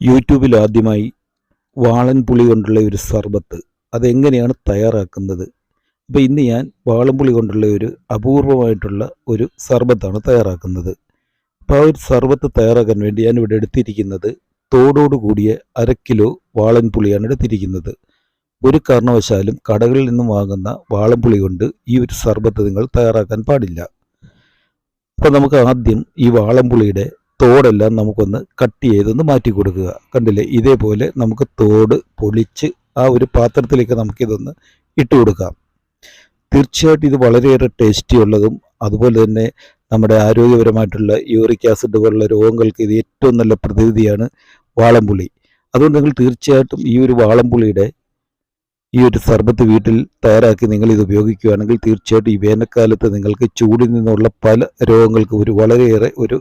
യൂട്യൂബിൽ ആദ്യമായി വാളൻ പുളി കൊണ്ടുള്ള ഒരു സർബത്ത്. അതെങ്ങനെയാണ് തയ്യാറാക്കുന്നത്? അപ്പോൾ ഇന്ന് ഞാൻ വാളൻപുളി കൊണ്ടുള്ള ഒരു അപൂർവമായിട്ടുള്ള ഒരു സർബത്താണ് തയ്യാറാക്കുന്നത്. അപ്പോൾ ആ ഒരു സർബത്ത് തയ്യാറാക്കാൻ വേണ്ടി ഞാൻ ഇവിടെ എടുത്തിരിക്കുന്നത് തോടോട് കൂടിയ അര കിലോ വാളൻപുളിയാണ് എടുത്തിരിക്കുന്നത്. ഒരു കാരണവശാലും കടകളിൽ നിന്നും വാങ്ങുന്ന വാളൻപുളി കൊണ്ട് ഈ ഒരു സർബത്ത് നിങ്ങൾ തയ്യാറാക്കാൻ പാടില്ല. അപ്പോൾ നമുക്ക് ആദ്യം ഈ വാളൻപുളിയുടെ തോടെല്ലാം നമുക്കൊന്ന് കട്ട് ചെയ്തൊന്ന് മാറ്റി കൊടുക്കുക. കണ്ടില്ലേ? ഇതേപോലെ നമുക്ക് തോട് പൊളിച്ച് ആ ഒരു പാത്രത്തിലേക്ക് നമുക്കിതൊന്ന് ഇട്ട് കൊടുക്കാം. തീർച്ചയായിട്ടും ഇത് വളരെയേറെ ടേസ്റ്റി ഉള്ളതും അതുപോലെ തന്നെ നമ്മുടെ ആരോഗ്യപരമായിട്ടുള്ള യൂറിക് ആസിഡ് പോലുള്ള രോഗങ്ങൾക്ക് ഇത് ഏറ്റവും നല്ല പ്രതിവിധിയാണ് വാളംപുളി. അതുകൊണ്ട് നിങ്ങൾ തീർച്ചയായിട്ടും ഈ ഒരു വാളംപുളിയുടെ ഈ ഒരു സർബത്ത് വീട്ടിൽ തയ്യാറാക്കി നിങ്ങൾ ഇത് ഉപയോഗിക്കുകയാണെങ്കിൽ തീർച്ചയായിട്ടും ഈ വേനൽക്കാലത്ത് നിങ്ങൾക്ക് ചൂടിൽ നിന്നുള്ള പല രോഗങ്ങൾക്കും ഒരു വളരെയേറെ ഒരു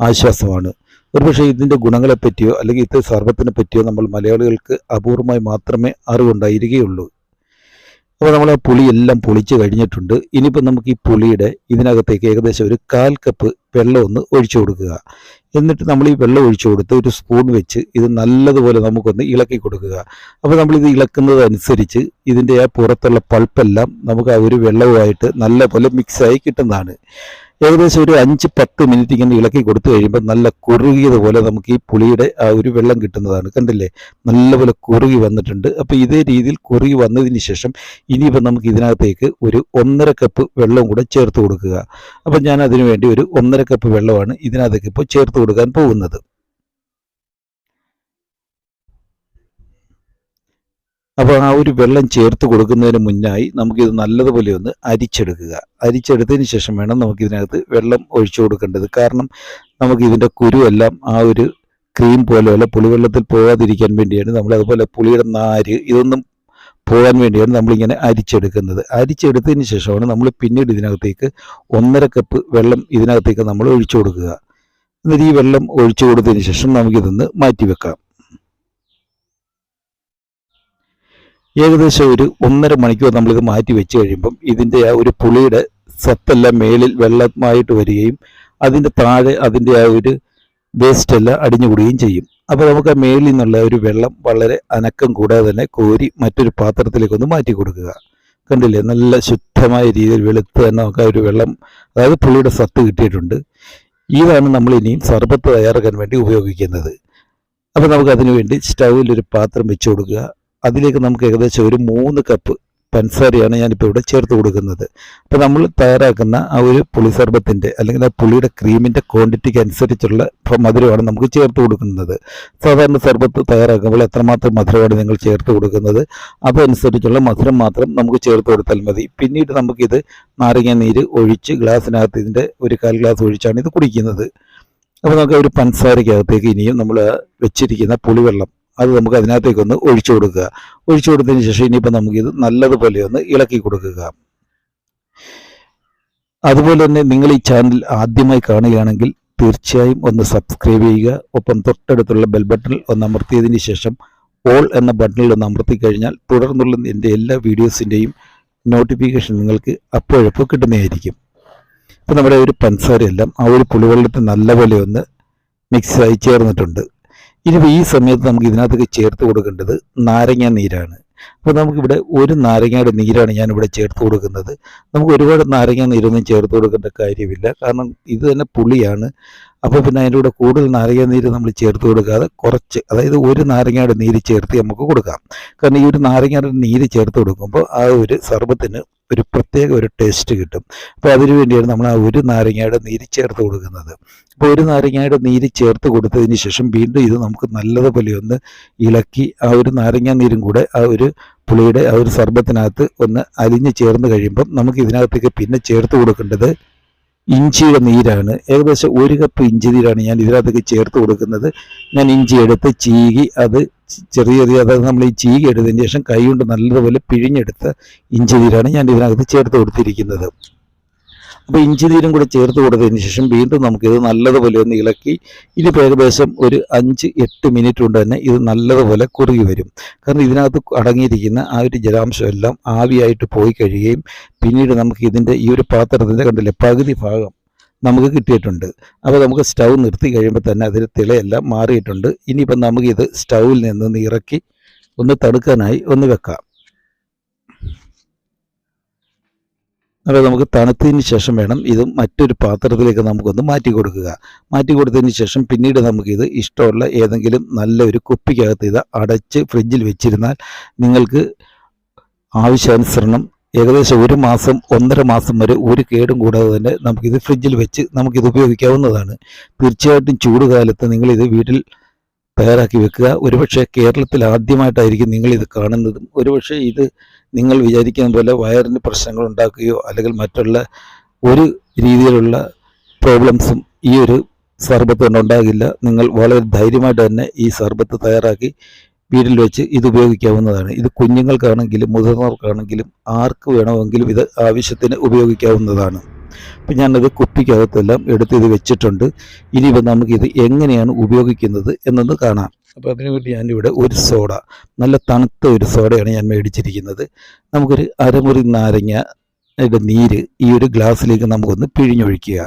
ആശ്വാസമാണ്. ഒരുപക്ഷെ ഇതിന്റെ ഗുണങ്ങളെപ്പറ്റിയോ അല്ലെങ്കിൽ ഇത് സർവത്തിനെ പറ്റിയോ നമ്മൾ മലയാളികൾക്ക് അപൂർവമായി മാത്രമേ അറിവുണ്ടായിരിക്കുകയുള്ളൂ. അപ്പോൾ നമ്മൾ ആ പുളി എല്ലാം പൊളിച്ച് കഴിഞ്ഞിട്ടുണ്ട്. ഇനിയിപ്പോൾ നമുക്ക് ഈ പുളിയുടെ ഇതിനകത്തേക്ക് ഏകദേശം ഒരു കാൽ കപ്പ് വെള്ളം ഒന്ന് ഒഴിച്ചു കൊടുക്കുക. എന്നിട്ട് നമ്മൾ ഈ വെള്ളം ഒഴിച്ചു കൊടുത്ത് ഒരു സ്പൂൺ വെച്ച് ഇത് നല്ലതുപോലെ നമുക്കൊന്ന് ഇളക്കി കൊടുക്കുക. അപ്പോൾ നമ്മളിത് ഇളക്കുന്നത് അനുസരിച്ച് ഇതിന്റെ ആ പുറത്തുള്ള പൾപ്പെല്ലാം നമുക്ക് ആ ഒരു വെള്ളവുമായിട്ട് നല്ലപോലെ മിക്സായി കിട്ടുന്നതാണ്. ഏകദേശം ഒരു അഞ്ച് പത്ത് മിനിറ്റ് ഇങ്ങനെ ഇളക്കി കൊടുത്തു കഴിയുമ്പോൾ നല്ല കുറുകിയതുപോലെ നമുക്ക് ഈ പുളിയുടെ ആ ഒരു വെള്ളം കിട്ടുന്നതാണ്. കണ്ടില്ലേ? നല്ലപോലെ കുറുകി വന്നിട്ടുണ്ട്. അപ്പോൾ ഇതേ രീതിയിൽ കുറുകി വന്നതിന് ശേഷം ഇനിയിപ്പോൾ നമുക്ക് ഇതിനകത്തേക്ക് ഒരു ഒന്നര കപ്പ് വെള്ളം കൂടെ ചേർത്ത് കൊടുക്കുക. അപ്പം ഞാൻ അതിനുവേണ്ടി ഒരു ഒന്നര കപ്പ് വെള്ളമാണ് ഇതിനകത്തേക്ക് ഇപ്പോൾ ചേർത്ത് കൊടുക്കാൻ പോകുന്നത്. അപ്പോൾ ആ ഒരു വെള്ളം ചേർത്ത് കൊടുക്കുന്നതിന് മുന്നായി നമുക്കിത് നല്ലതുപോലെ ഒന്ന് അരിച്ചെടുക്കുക. അരിച്ചെടുത്തതിന് ശേഷം വേണം നമുക്കിതിനകത്ത് വെള്ളം ഒഴിച്ചു കൊടുക്കേണ്ടത്. കാരണം നമുക്കിതിന്റെ കുരുവെല്ലാം ആ ഒരു ക്രീം പോലെ പോലെയുള്ള പുളിവെള്ളത്തിൽ പോകാതിരിക്കാൻ വേണ്ടിയാണ് നമ്മൾ അതുപോലെ പുളിയുടെ നാര് ഇതൊന്നും പോകാൻ വേണ്ടിയാണ് നമ്മളിങ്ങനെ അരിച്ചെടുക്കുന്നത്. അരിച്ചെടുത്തതിന് ശേഷമാണ് നമ്മൾ പിന്നീട് ഇതിനകത്തേക്ക് ഒന്നര കപ്പ് വെള്ളം ഇതിനകത്തേക്ക് നമ്മൾ ഒഴിച്ചു കൊടുക്കുക. എന്നിട്ട് ഈ വെള്ളം ഒഴിച്ചു കൊടുത്തതിന് ശേഷം നമുക്കിതൊന്ന് മാറ്റി വെക്കാം ഏകദേശം ഒരു ഒന്നര മണിക്കൂർ നമ്മളിത് മാറ്റി വെച്ച് കഴിയുമ്പം ഇതിന്റെ ആ ഒരു പുളിയുടെ സത്തെല്ലാം മേളിൽ വെള്ളമായിട്ട് വരികയും അതിന്റെ താഴെ അതിന്റെ ആ ഒരു വേസ്റ്റ് എല്ലാം അടിഞ്ഞുകൂടുകയും ചെയ്യും. അപ്പോൾ നമുക്ക് ആ മേളിൽ നിന്നുള്ള ഒരു വെള്ളം വളരെ അനക്കം കൂടാതെ തന്നെ കോരി മറ്റൊരു പാത്രത്തിലേക്ക് ഒന്ന് മാറ്റി കൊടുക്കുക. കണ്ടില്ലേ? നല്ല ശുദ്ധമായ രീതിയിൽ വെളുത്ത് തന്നെ നമുക്ക് ആ ഒരു വെള്ളം അതായത് പുളിയുടെ സത്ത് കിട്ടിയിട്ടുണ്ട്. ഇതാണ് നമ്മൾ ഇനിയും സർബത്ത് തയ്യാറാക്കാൻ വേണ്ടി ഉപയോഗിക്കുന്നത്. അപ്പോൾ നമുക്ക് അതിനു വേണ്ടി സ്റ്റൗവിൽ ഒരു പാത്രം വെച്ച് കൊടുക്കുക. അതിലേക്ക് നമുക്ക് ഏകദേശം ഒരു മൂന്ന് കപ്പ് പഞ്ചസാരയാണ് ഞാനിപ്പോൾ ഇവിടെ ചേർത്ത് കൊടുക്കുന്നത്. അപ്പോൾ നമ്മൾ തയ്യാറാക്കുന്ന ആ ഒരു പുളി സർബത്തിന്റെ അല്ലെങ്കിൽ ആ പുളിയുടെ ക്രീമിന്റെ ക്വാണ്ടിറ്റിക്ക് അനുസരിച്ചുള്ള മധുരമാണ് നമുക്ക് ചേർത്ത് കൊടുക്കുന്നത്. സാധാരണ സർബത്ത് തയ്യാറാക്കുമ്പോൾ എത്രമാത്രം മധുരമാണ് നിങ്ങൾ ചേർത്ത് കൊടുക്കുന്നത്? അതനുസരിച്ചുള്ള മധുരം മാത്രം നമുക്ക് ചേർത്ത് കൊടുത്താൽ മതി. പിന്നീട് നമുക്കിത് നാരങ്ങ നീര് ഒഴിച്ച് ഗ്ലാസ്സിനകത്ത് ഇതിന്റെ ഒരു കാൽ ഗ്ലാസ് ഒഴിച്ചാണ് ഇത് കുടിക്കുന്നത്. അപ്പോൾ നമുക്ക് ഒരു പഞ്ചസാരയ്ക്കകത്തേക്ക് ഇനിയും നമ്മൾ വെച്ചിരിക്കുന്ന പുളിവെള്ളം അത് നമുക്ക് അതിനകത്തേക്കൊന്ന് ഒഴിച്ചു കൊടുക്കുക. ഒഴിച്ചു കൊടുത്തതിന് ശേഷം ഇനിയിപ്പോൾ നമുക്കിത് നല്ലതുപോലെ ഒന്ന് ഇളക്കി കൊടുക്കുക. അതുപോലെ തന്നെ നിങ്ങൾ ഈ ചാനൽ ആദ്യമായി കാണുകയാണെങ്കിൽ തീർച്ചയായും ഒന്ന് സബ്സ്ക്രൈബ് ചെയ്യുക. ഒപ്പം തൊട്ടടുത്തുള്ള ബെൽ ബട്ടണിൽ ഒന്ന് അമർത്തിയതിന് ശേഷം ഓൾ എന്ന ബട്ടണിൽ ഒന്ന് അമർത്തി കഴിഞ്ഞാൽ തുടർന്നുള്ള എന്റെ എല്ലാ വീഡിയോസിന്റെയും നോട്ടിഫിക്കേഷൻ നിങ്ങൾക്ക് അപ്പോഴപ്പോൾ കിട്ടുന്നതായിരിക്കും. ഇപ്പോൾ നമ്മുടെ ഒരു പഞ്ചസാരയെല്ലാം ആ ഒരു പുളിവെള്ളത്തിൽ നല്ലപോലെ ഒന്ന് മിക്സായി ചേർന്നിട്ടുണ്ട്. ഇനിയിപ്പോൾ ഈ സമയത്ത് നമുക്ക് ഇതിനകത്തേക്ക് ചേർത്ത് കൊടുക്കേണ്ടത് നാരങ്ങ നീരാണ്. അപ്പോൾ നമുക്കിവിടെ ഒരു നാരങ്ങയുടെ നീരാണ് ഞാനിവിടെ ചേർത്ത് കൊടുക്കുന്നത്. നമുക്ക് ഒരുപാട് നാരങ്ങ നീരൊന്നും ചേർത്ത് കൊടുക്കേണ്ട കാര്യമില്ല. കാരണം ഇത് തന്നെ പുളിയാണ്. അപ്പോൾ പിന്നെ അതിന്റെ കൂടെ കൂടുതൽ നാരങ്ങ നീര് നമ്മൾ ചേർത്ത് കൊടുക്കാതെ കുറച്ച് അതായത് ഒരു നാരങ്ങയുടെ നീര് ചേർത്ത് നമുക്ക് കൊടുക്കാം. കാരണം ഈ ഒരു നാരങ്ങയുടെ നീര് ചേർത്ത് കൊടുക്കുമ്പോൾ ആ ഒരു സർബത്തിന് ഒരു പ്രത്യേക ഒരു ടേസ്റ്റ് കിട്ടും. അപ്പോൾ അതിനു വേണ്ടിയാണ് നമ്മൾ ആ ഒരു നാരങ്ങയുടെ നീര് ചേർത്ത് കൊടുക്കുന്നത്. അപ്പോൾ ഒരു നാരങ്ങയുടെ നീര് ചേർത്ത് കൊടുത്തതിന് ശേഷം വീണ്ടും ഇത് നമുക്ക് നല്ലതുപോലെ ഒന്ന് ഇളക്കി ആ ഒരു നാരങ്ങ നീരും കൂടെ ആ ഒരു പുളിയുടെ ആ ഒരു സർബത്തിനകത്ത് ഒന്ന് അലിഞ്ഞ് ചേർന്ന് കഴിയുമ്പം നമുക്ക് ഇതിനകത്തേക്ക് പിന്നെ ചേർത്ത് കൊടുക്കേണ്ടത് ഇഞ്ചിയുടെ നീരാണ്. ഏകദേശം ഒരു കപ്പ് ഇഞ്ചി നീരാണ് ഞാൻ ഇതിനകത്തേക്ക് ചേർത്ത് കൊടുക്കുന്നത്. ഞാൻ ഇഞ്ചി എടുത്ത് ചീകി അത് ചെറിയ ചെറിയ അതായത് നമ്മൾ ഈ ചീകി എടുത്തതിന് ശേഷം കൈ കൊണ്ട് നല്ലതുപോലെ പിഴിഞ്ഞെടുത്ത് ഇഞ്ചി നീരാണ് ഞാൻ ഇതിനകത്ത് ചേർത്ത് കൊടുത്തിരിക്കുന്നത്. അപ്പോൾ ഇഞ്ചി നീരും കൂടി ചേർത്ത് കൊടുത്തതിന് ശേഷം വീണ്ടും നമുക്കിത് നല്ലതുപോലെ ഒന്ന് ഇളക്കി. ഇനിയിപ്പോൾ ഏകദേശം ഒരു അഞ്ച് എട്ട് മിനിറ്റ് കൊണ്ട് തന്നെ ഇത് നല്ലതുപോലെ കുറുകി വരും. കാരണം ഇതിനകത്ത് അടങ്ങിയിരിക്കുന്ന ആ ഒരു ജലാംശം എല്ലാം ആവിയായിട്ട് പോയി കഴിയുകയും പിന്നീട് നമുക്ക് ഇതിന്റെ ഈ ഒരു പാത്രത്തിന്റെ കണ്ടില്ലേ പകുതി ഭാഗം നമുക്ക് കിട്ടിയിട്ടുണ്ട്. അപ്പോൾ നമുക്ക് സ്റ്റൗ നിർത്തി കഴിയുമ്പോൾ തന്നെ അതിൽ തിളയെല്ലാം മാറിയിട്ടുണ്ട്. ഇനിയിപ്പം നമുക്കിത് സ്റ്റൗവിൽ നിന്ന് ഇറക്കി ഒന്ന് തടുക്കാനായി ഒന്ന് വെക്കാം. അപ്പോൾ നമുക്ക് തണുത്തതിന് ശേഷം വേണം ഇത് മറ്റൊരു പാത്രത്തിലേക്ക് നമുക്കൊന്ന് മാറ്റി കൊടുക്കുക. മാറ്റി കൊടുത്തതിന് ശേഷം പിന്നീട് നമുക്കിത് ഇഷ്ടമുള്ള ഏതെങ്കിലും നല്ല ഒരു കുപ്പിക്കകത്ത് ഇത് അടച്ച് ഫ്രിഡ്ജിൽ വെച്ചിരുന്നാൽ നിങ്ങൾക്ക് ആവശ്യാനുസരണം ഏകദേശം ഒരു മാസം ഒന്നര മാസം വരെ ഒരു കേടും കൂടാതെ തന്നെ നമുക്കിത് ഫ്രിഡ്ജിൽ വെച്ച് നമുക്കിത് ഉപയോഗിക്കാവുന്നതാണ്. തീർച്ചയായിട്ടും ചൂടുകാലത്ത് നിങ്ങളിത് വീട്ടിൽ തയ്യാറാക്കി വെക്കുക. ഒരുപക്ഷെ കേരളത്തിൽ ആദ്യമായിട്ടായിരിക്കും നിങ്ങൾ ഇത് കാണുന്നതും ഒരുപക്ഷെ ഇത് നിങ്ങൾ വിചാരിക്കുന്ന പോലെ വയറിന് പ്രശ്നങ്ങൾ ഉണ്ടാക്കുകയോ അല്ലെങ്കിൽ മറ്റുള്ള ഒരു രീതിയിലുള്ള പ്രോബ്ലംസും ഈ ഒരു സർബത്ത് കൊണ്ട് ഉണ്ടാകില്ല. നിങ്ങൾ വളരെ ധൈര്യമായിട്ട് തന്നെ ഈ സർബത്ത് തയ്യാറാക്കി വീട്ടിൽ വെച്ച് ഇത് ഉപയോഗിക്കാവുന്നതാണ്. ഇത് കുഞ്ഞുങ്ങൾക്കാണെങ്കിലും മുതിർന്നവർക്കാണെങ്കിലും ആർക്ക് വേണമെങ്കിലും ഇത് ആവശ്യത്തിന് ഉപയോഗിക്കാവുന്നതാണ്. അപ്പം ഞാനത് കുപ്പിക്കകത്തെല്ലാം എടുത്ത് ഇത് വെച്ചിട്ടുണ്ട്. ഇനിയിപ്പോൾ നമുക്കിത് എങ്ങനെയാണ് ഉപയോഗിക്കുന്നത് എന്നൊന്ന് കാണാം. അപ്പോൾ അതിനുവേണ്ടി ഞാനിവിടെ ഒരു സോഡ നല്ല തണുത്ത ഒരു സോഡയാണ് ഞാൻ മേടിച്ചിരിക്കുന്നത്. നമുക്കൊരു അരമുറി നാരങ്ങ യുടെ നീര് ഈ ഒരു ഗ്ലാസ്സിലേക്ക് നമുക്കൊന്ന് പിഴിഞ്ഞൊഴിക്കുക.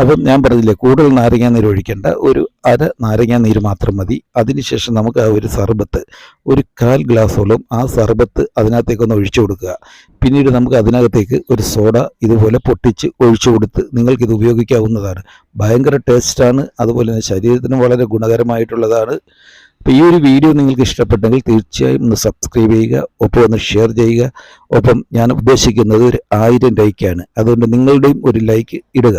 അപ്പം ഞാൻ പറഞ്ഞില്ലേ കൂടുതൽ നാരങ്ങാ നീര് ഒഴിക്കേണ്ട. ഒരു അര നാരങ്ങാ നീര് മാത്രം മതി. അതിനുശേഷം നമുക്ക് ആ ഒരു സർബത്ത് ഒരു കാൽ ഗ്ലാസോളം ആ സർബത്ത് അതിനകത്തേക്കൊന്ന് ഒഴിച്ചു കൊടുക്കുക. പിന്നീട് നമുക്ക് അതിനകത്തേക്ക് ഒരു സോഡ ഇതുപോലെ പൊട്ടിച്ച് ഒഴിച്ചു കൊടുത്ത് നിങ്ങൾക്കിത് ഉപയോഗിക്കാവുന്നതാണ്. ഭയങ്കര ടേസ്റ്റാണ്. അതുപോലെ തന്നെ ശരീരത്തിന് വളരെ ഗുണകരമായിട്ടുള്ളതാണ്. അപ്പോൾ ഈ ഒരു വീഡിയോ നിങ്ങൾക്ക് ഇഷ്ടപ്പെട്ടെങ്കിൽ തീർച്ചയായും ഒന്ന് സബ്സ്ക്രൈബ് ചെയ്യുക ഒപ്പം ഒന്ന് ഷെയർ ചെയ്യുക. ഒപ്പം ഞാൻ ഉദ്ദേശിക്കുന്നത് ഒരു ആയിരം ലൈക്കാണ് അതുകൊണ്ട് നിങ്ങളുടെയും ഒരു ലൈക്ക് ഇടുക.